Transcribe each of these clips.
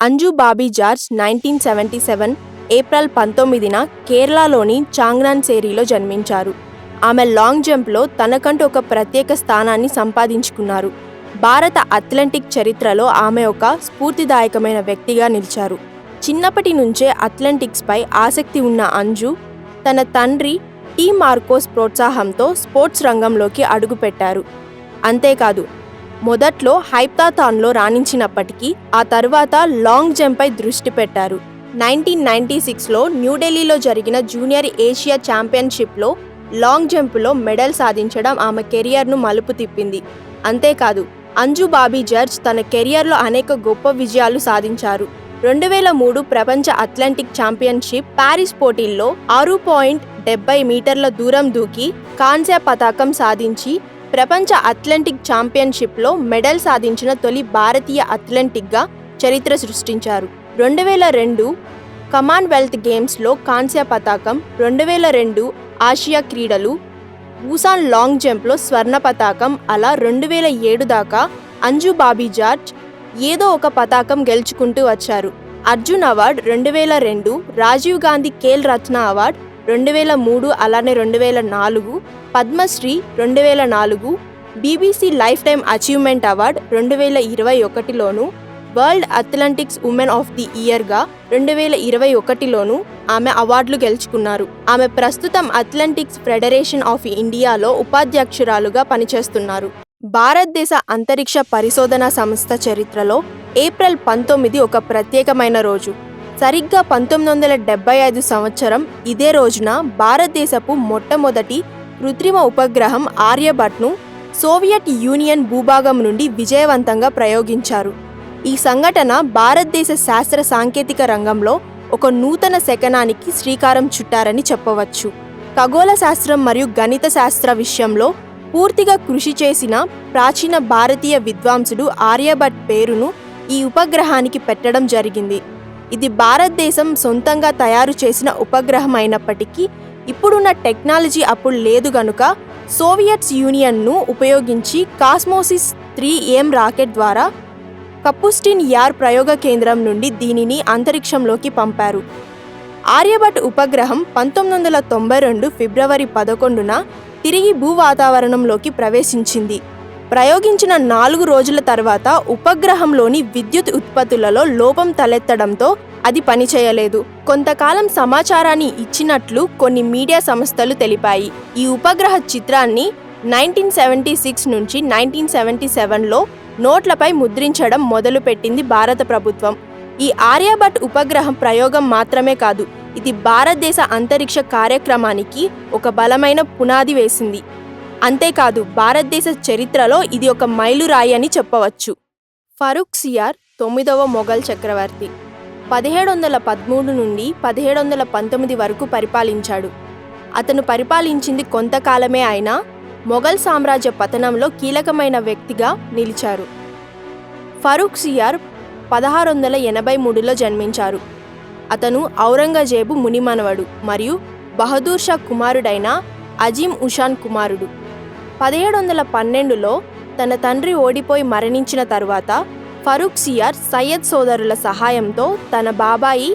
Anju Bobby George nineteen seventy seven April పంతొమ్మిదిన కేరళలోని చాంగ్నాన్సేరీలో జన్మించారు. ఆమె లాంగ్ జంప్లో తనకంటూ ఒక ప్రత్యేక స్థానాన్ని సంపాదించుకున్నారు. భారత అథ్లెటిక్ చరిత్రలో ఆమె ఒక స్ఫూర్తిదాయకమైన వ్యక్తిగా నిలిచారు. చిన్నప్పటి నుంచే అథ్లెటిక్స్పై ఆసక్తి ఉన్న అంజు తన తండ్రి టీ మార్కోస్ ప్రోత్సాహంతో స్పోర్ట్స్ రంగంలోకి అడుగుపెట్టారు. అంతేకాదు మొదట్లో హైప్తాథాన్లో రాణించినప్పటికీ ఆ తర్వాత లాంగ్ జంప్పై దృష్టి పెట్టారు. నైన్టీన్ నైన్టీ సిక్స్లో న్యూఢిల్లీలో జరిగిన జూనియర్ ఏషియా ఛాంపియన్షిప్లో లాంగ్ జంప్లో మెడల్ సాధించడం ఆమె కెరియర్ను మలుపు తిప్పింది. అంతేకాదు అంజు బాబీ జర్జ్ తన కెరియర్లో అనేక గొప్ప విజయాలు సాధించారు. రెండు వేల మూడు ప్రపంచ అట్లాంటిక్ ఛాంపియన్షిప్ ప్యారిస్ పోటీల్లో ఆరు పాయింట్ డెబ్బై మీటర్ల దూరం దూకి కాంస్య పతాకం సాధించి ప్రపంచ అథ్లెటిక్ ఛాంపియన్షిప్లో మెడల్ సాధించిన తొలి భారతీయ అథ్లెటిక్గా చరిత్ర సృష్టించారు. రెండు వేల రెండు కమాన్వెల్త్ గేమ్స్లో కాంస్య పతాకం రెండు వేల రెండు ఆసియా క్రీడలు ఊసాన్ లాంగ్ జంప్లో స్వర్ణ పతాకం అలా రెండు వేల ఏడు దాకా అంజు బాబీ జార్జ్ ఏదో ఒక పతాకం గెలుచుకుంటూ వచ్చారు. అర్జున్ అవార్డ్ రెండు వేల రెండు రాజీవ్ గాంధీ ఖేల్ రత్న అవార్డ్ రెండు వేల మూడు అలానే రెండు వేల నాలుగు పద్మశ్రీ రెండు వేల నాలుగు BBC life time achievement award రెండు వేల ఇరవై ఒకటిలోను world athletics women of the ఇయర్గా రెండు వేల ఇరవై ఒకటిలోను ఆమె అవార్డులు గెలుచుకున్నారు. ఆమె ప్రస్తుతం అథ్లెటిక్స్ ఫెడరేషన్ ఆఫ్ ఇండియాలో ఉపాధ్యక్షురాలుగా పనిచేస్తున్నారు. భారతదేశ అంతరిక్ష పరిశోధన సంస్థ చరిత్రలో ఏప్రిల్ పంతొమ్మిది ఒక ప్రత్యేకమైన రోజు. సరిగ్గా పంతొమ్మిది వందల డెబ్బై ఐదు సంవత్సరం ఇదే రోజున భారతదేశపు మొట్టమొదటి కృత్రిమ ఉపగ్రహం ఆర్యభట్ను సోవియట్ యూనియన్ భూభాగం నుండి విజయవంతంగా ప్రయోగించారు. ఈ సంఘటన భారతదేశ శాస్త్ర సాంకేతిక రంగంలో ఒక నూతన శకనానికి శ్రీకారం చుట్టారని చెప్పవచ్చు. ఖగోళ శాస్త్రం మరియు గణిత శాస్త్ర విషయంలో పూర్తిగా కృషి చేసిన ప్రాచీన భారతీయ విద్వాంసుడు ఆర్యభట్ పేరును ఈ ఉపగ్రహానికి పెట్టడం జరిగింది. ఇది భారతదేశం సొంతంగా తయారు చేసిన ఉపగ్రహం అయినప్పటికీ ఇప్పుడున్న టెక్నాలజీ అప్పుడు లేదు గనుక సోవియట్స్ యూనియన్ను ఉపయోగించి కాస్మోసిస్ త్రీ ఏం రాకెట్ ద్వారా కపుస్టిన్ యార్ ప్రయోగ కేంద్రం నుండి దీనిని అంతరిక్షంలోకి పంపారు. ఆర్యభట్ ఉపగ్రహం పంతొమ్మిది వందల తొంభై రెండు ఫిబ్రవరి పదకొండున తిరిగి భూ వాతావరణంలోకి ప్రవేశించింది. ప్రయోగించిన నాలుగు రోజుల తర్వాత ఉపగ్రహంలోని విద్యుత్ ఉత్పత్తులలో లోపం తలెత్తడంతో అది పనిచేయలేదు. కొంతకాలం సమాచారాన్ని ఇచ్చినట్లు కొన్ని మీడియా సంస్థలు తెలిపాయి. ఈ ఉపగ్రహ చిత్రాన్ని నైన్టీన్ సెవెంటీ సిక్స్ నుంచి నైన్టీన్ సెవెంటీ సెవెన్లో నోట్లపై ముద్రించడం మొదలుపెట్టింది భారత ప్రభుత్వం. ఈ ఆర్యభట్ ఉపగ్రహం ప్రయోగం మాత్రమే కాదు ఇది భారతదేశ అంతరిక్ష కార్యక్రమానికి ఒక బలమైన పునాది వేసింది. అంతేకాదు భారతదేశ చరిత్రలో ఇది ఒక మైలురాయి అని చెప్పవచ్చు. ఫరూక్ సియార్ తొమ్మిదవ మొఘల్ చక్రవర్తి. పదిహేడు వందల పదమూడు నుండి పదిహేడు వందల పంతొమ్మిది వరకు పరిపాలించాడు. అతను పరిపాలించింది కొంతకాలమే అయినా మొఘల్ సామ్రాజ్య పతనంలో కీలకమైన వ్యక్తిగా నిలిచారు. ఫరూక్ సియార్ పదహారు వందల ఎనభై మూడులో జన్మించారు. అతను ఔరంగజేబు మునిమనవడు మరియు బహదూర్ షా కుమారుడైన అజీం ఉషాన్ కుమారుడు. పదిహేడు వందల పన్నెండులో తన తండ్రి ఓడిపోయి మరణించిన తరువాత ఫరూక్ సియార్ సయ్యద్ సోదరుల సహాయంతో తన బాబాయి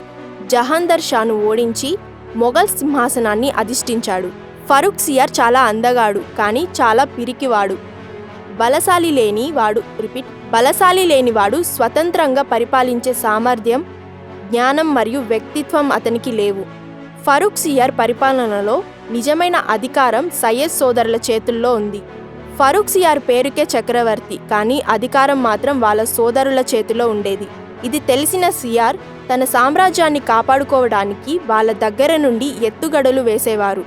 జహాందర్ షాను ఓడించి మొఘల్ సింహాసనాన్ని అధిష్ఠించాడు. ఫరూక్ సియార్ చాలా అందగాడు కానీ చాలా పిరికివాడు. బలశాలి లేని వాడు రిపీట్ బలశాలి లేనివాడు స్వతంత్రంగా పరిపాలించే సామర్థ్యం జ్ఞానం మరియు వ్యక్తిత్వం అతనికి లేవు. ఫరూక్ సియార్ పరిపాలనలో నిజమైన అధికారం సయ్యద్ సోదరుల చేతుల్లో ఉంది. ఫరూక్ సియార్ పేరుకే చక్రవర్తి కానీ అధికారం మాత్రం వాళ్ళ సోదరుల చేతిలో ఉండేది. ఇది తెలిసిన సియార్ తన సామ్రాజ్యాన్ని కాపాడుకోవడానికి వాళ్ళ దగ్గర నుండి ఎత్తుగడలు వేసేవారు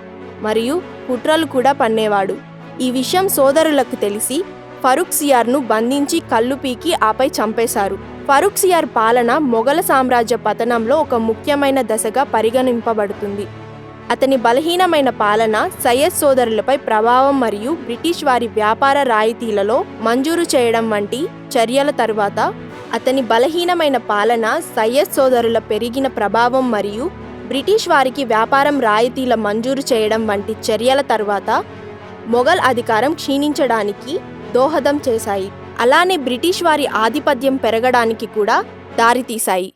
మరియు కుట్రలు కూడా పన్నేవాడు. ఈ విషయం సోదరులకు తెలిసి ఫరూక్ సియార్ను బంధించి కళ్ళు పీకి ఆపై చంపేశారు. ఫరూక్ సియార్ పాలన మొఘల సామ్రాజ్య పతనంలో ఒక ముఖ్యమైన దశగా పరిగణింపబడుతుంది. అతని బలహీనమైన పాలన సయ్యద్ సోదరులపై ప్రభావం మరియు బ్రిటిష్ వారి వ్యాపార రాయితీలలో మంజూరు చేయడం వంటి చర్యల తరువాత అతని బలహీనమైన పాలన సయ్యద్ సోదరుల పెరిగిన ప్రభావం మరియు బ్రిటిష్ వారికి వ్యాపారం రాయితీల మంజూరు చేయడం వంటి చర్యల తరువాత మొఘల్ అధికారం క్షీణించడానికి దోహదం చేశాయి. అలానే బ్రిటిష్ వారి ఆధిపత్యం పెరగడానికి కూడా దారితీశాయి.